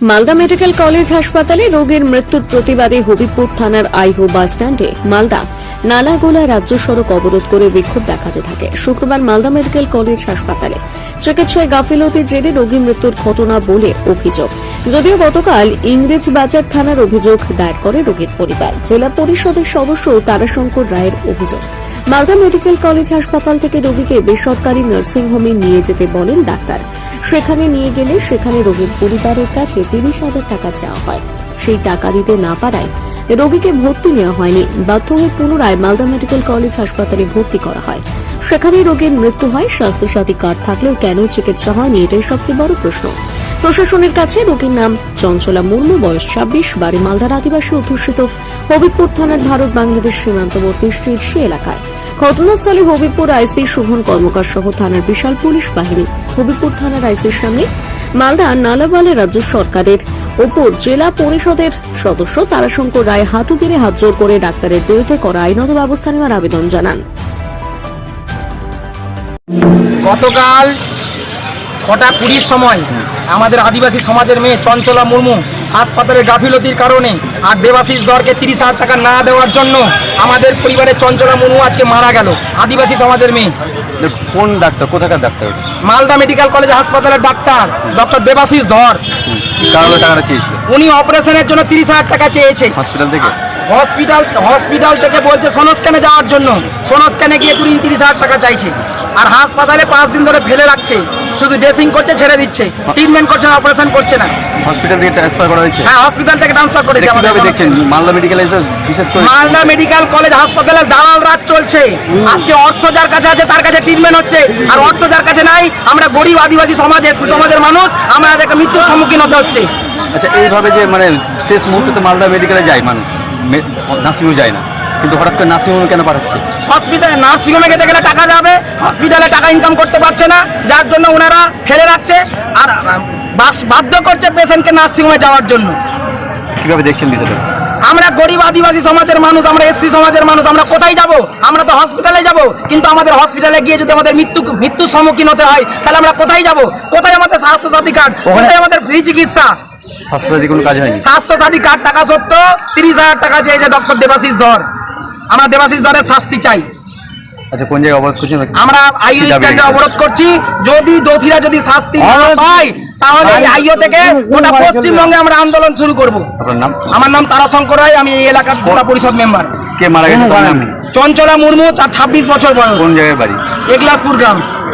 Malda medical college হাসপাতালে রোগীর মৃত্যুর প্রতিবাদে হবিবপুর থানার আইহো বাস স্ট্যান্ডে মালদা নালাগোলা রাজ্য সড়ক অবরোধ করে বিক্ষোভ দেখাতে থাকে। শুক্রবার মালদা মেডিকেল কলেজ হাসপাতালে চিকিৎসায় গাফিলতির জেরে রোগী মৃত্যুর ঘটনা বলে অভিযোগ। যদিও গতকাল ইংরেজ বাজার থানার অভিযোগ দায়ের করে রোগীর পরিবার। জেলা পরিষদের সদস্য তারাশঙ্কর রায়ের অভিযোগ। মালদা মেডিকেল কলেজ হাসপাতাল থেকে রোগীকে বেসরকারি নার্সিংহোমে নিয়ে যেতে বলেন ডাক্তার। সেখানে নিয়ে গেলে সেখানে রোগীর পরিবারের কাছে তিরিশ হাজার টাকা চাওয়া হয়। সেই টাকা দিতে না পারায় রোগীকে ভর্তি নেওয়া হয়নি। বাধ্য হয়ে পুনরায় মালদা মেডিকেল কলেজ হাসপাতালে ভর্তি করা হয়। সেখানে রোগীর মৃত্যু হয়। স্বাস্থ্যসাথী কার্ড থাকলেও কেন চিকিৎসা হয়নি এটাই সবচেয়ে বড় প্রশ্ন। প্রশাসনের কাছে রোগীর নাম চঞ্চলা মুর্মু, বয়স ছাব্বিশ, বাড়ি মালদার আদিবাসী অধ্যুষিত হবিবপুর থানার ভারত বাংলাদেশ সীমান্তবর্তী শীর্ষে এলাকায়। ঘটনাস্থলে হবিবপুর আইসি শোভন কর্মকার সহ থানার বিশাল পুলিশ বাহিনী। হবিবপুর থানার আইসির সামনে মালদা নালাওয়ালে রাজ্য সরকারের ওপর জেলা পরিষদের সদস্য তারাশঙ্কর রায় হাঁটু গেড়ে হাত জোর করে ডাক্তারের বিরুদ্ধে করা আইনত ব্যবস্থা নেওয়ার আবেদন জানান। গতকাল ছটা কুড়ির সময় আমাদের আদিবাসী সমাজের মেয়ে চঞ্চলা মুর্মু হাসপাতালের গাফিলতির কারণে আর দেবাশিস দরকে তিরিশ হাজার টাকা না দেওয়ার জন্য আমাদের পরিবারের চঞ্চলা মনু আজকে মারা গেল। আদিবাসী সমাজের মেয়ে। কোন ডাক্তার? কোথাকার ডাক্তার? মালদা মেডিকেল কলেজ হাসপাতালের ডাক্তার ডক্টর দেবাশিস ধর। উনি অপারেশনের জন্য তিরিশ হাজার টাকা চেয়েছে। হসপিটাল থেকে? হসপিটাল হসপিটাল থেকে বলছে সোনস্ক্যানে যাওয়ার জন্য। সোনস্ক্যানে গিয়ে তুই তিরিশ হাজার টাকা চাইছে। আর হাসপাতালে পাঁচ দিন ধরে ফেলে রাখছে। শুধু ড্রেসিং করছে ছেড়ে দিচ্ছে। ট্রিটমেন্ট করছে না অপারেশন করছে না। হসপিটাল থেকে ট্রান্সফার করা হয়েছে? হ্যাঁ হসপিটাল থেকে ট্রান্সফার করেছে আমাদের দেখছেন? মালদা মেডিকেল বিশেষ করে মালদা মেডিকেল কলেজ হাসপাতালে দালাল রাত চলছে। আজকে অর্থ যার কাছে আছে তার কাছে ট্রিটমেন্ট হচ্ছে। আর অর্থ যার কাছে নাই আমরা গরিব আদিবাসী সমাজ এসসি সমাজের মানুষ আমাদেরকে মৃত্যুর সম্মুখীন হতে হচ্ছে। আচ্ছা এইভাবে যে মানে শেষ মুহূর্তে মালদা মেডিকেলে যায় মানুষ। নার্সিংহোমে যায় না। কিন্তু হঠাৎ করে নার্সিংহোমে কেন পাঠাচ্ছে? হসপিটালে নার্সিংহোমে যেতে গেলে টাকা যাবে হসপিটালে টাকা ইনকাম করতে পারছে না যার জন্য ওনারা ফেলে রাখছে আর বাস বাধ্য করছে পেশেন্টকে নার্সিংহোমে যাওয়ার জন্য। কীভাবে দেখছেন বিষয়টা? আমরা গরিব আদিবাসী সমাজের মানুষ আমরা এসসি সমাজের মানুষ আমরা কোথায় যাব? আমরা তো হসপিটালে যাব কিন্তু আমাদের হসপিটালে গিয়ে যদি আমাদের মৃত্যু মৃত্যুর সম্মুখীন হতে হয় তাহলে আমরা কোথায় যাব? কোথায় আমাদের স্বাস্থ্যসাথী কার্ড? কোথায় আমাদের ফ্রি চিকিৎসা? স্বাস্থ্যসাথী কোনো কাজ হয়নি? স্বাস্থ্যসাথী কার্ড টাকা সত্ত্বেও তিরিশ হাজার টাকা চেয়েছে ডক্টর দেবাশিস ধর। আমরা দেবাশিস ধরের শাস্তি চাই। আচ্ছা কোন জায়গায় অবরোধ করছেন? আমরা আইও স্ট্যান্ডে অবরোধ করছি। যদি দোষীরা যদি শাস্তি না পায় তাহলে আইও থেকে গোটা পশ্চিমবঙ্গে আমরা আন্দোলন শুরু করব। আপনার নাম? আমার নাম তারাশঙ্কর রায় আমি এই এলাকার জেলা পরিষদ মেম্বার। কে মারা গেছে? তার চঞ্চলা মুর্মু চার ছাব্বিশ বছর বয়স। কোন জায়গায় বাড়ি? একলাসপুর গ্রাম।